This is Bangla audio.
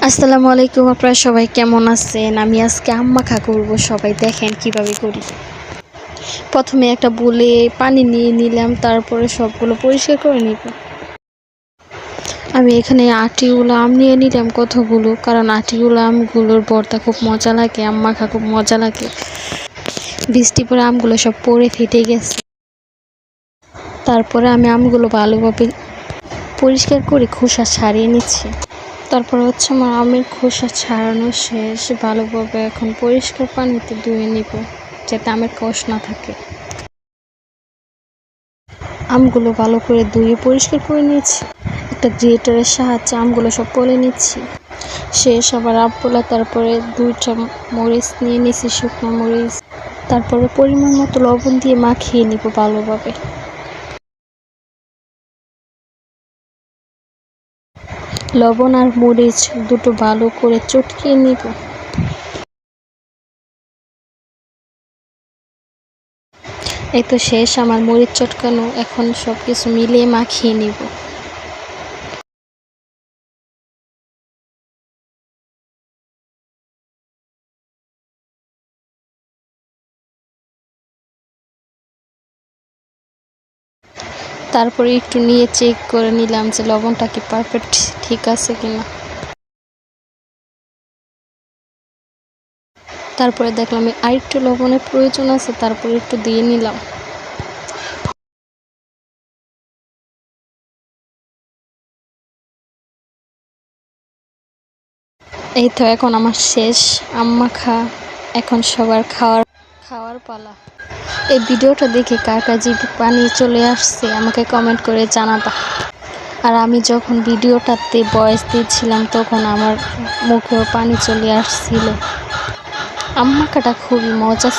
আসসালামু আলাইকুম, আপনারা সবাই কেমন আছেন? আমি আজকে আম্মা খা করব, সবাই দেখেন কীভাবে করি। প্রথমে একটা বলে পানি নিয়ে নিলাম, তারপরে সবগুলো পরিষ্কার করে নিব। আমি এখানে আটিগুলো আম নিয়ে নিলাম কতগুলো, কারণ আটিগুলো আমগুলোর বর্তা খুব মজা লাগে, আম্মা খা খুব মজা লাগে। বৃষ্টি পরে আমগুলো সব পড়ে ফেটে গেছে। তারপরে আমি আমগুলো ভালোভাবে পরিষ্কার করে খোসা ছাড়িয়ে নিচ্ছি। তারপর হচ্ছে আমার আমের খোসা ছাড়ানো শেষ। ভালোভাবে এখন পরিষ্কার পানিতে ধুয়ে নিব, যাতে আমের কষ না থাকে। আমগুলো ভালো করে ধুয়ে পরিষ্কার করে নিয়েছি। একটা গ্রেটারের সাহায্যে আমগুলো সব পলে নিচ্ছি। শেষ আবার আপগুলো তারপরে দুইটা মরিচ নিয়ে নিয়েছি, শুকনো মরিচ। তারপরে পরিমাণ মতো লবণ দিয়ে মাখিয়ে নিব ভালোভাবে। লবণ আর মরিচ দুটো ভালো করে চটকিয়ে নিব। এই তো শেষ, আমার মরিচ চটকানো, এখন সব কিছু মিলিয়ে মাখিয়ে নিব। তারপরে একটু নিয়ে চেক করে নিলাম যে লবণটা কি পারফেক্ট ঠিক আছে কিনা। তারপরে দেখলাম আরেকটু লবণের প্রয়োজন আছে, তারপরে একটু দিয়ে নিলাম। এই তো এখন আমার শেষ, আম্মা খা, এখন সবার খাওয়ার খাওয়ার পালা। এই ভিডিওটা দেখে কার কার জিভে পানি চলে আসছে, আমাকে কমেন্ট করে জানাবা। আর আমি যখন ভিডিওটাতে বয়স দিয়েছিলাম তখন আমার মুখেও পানি চলে আসছিল। আম্মাকাটা খুবই মজা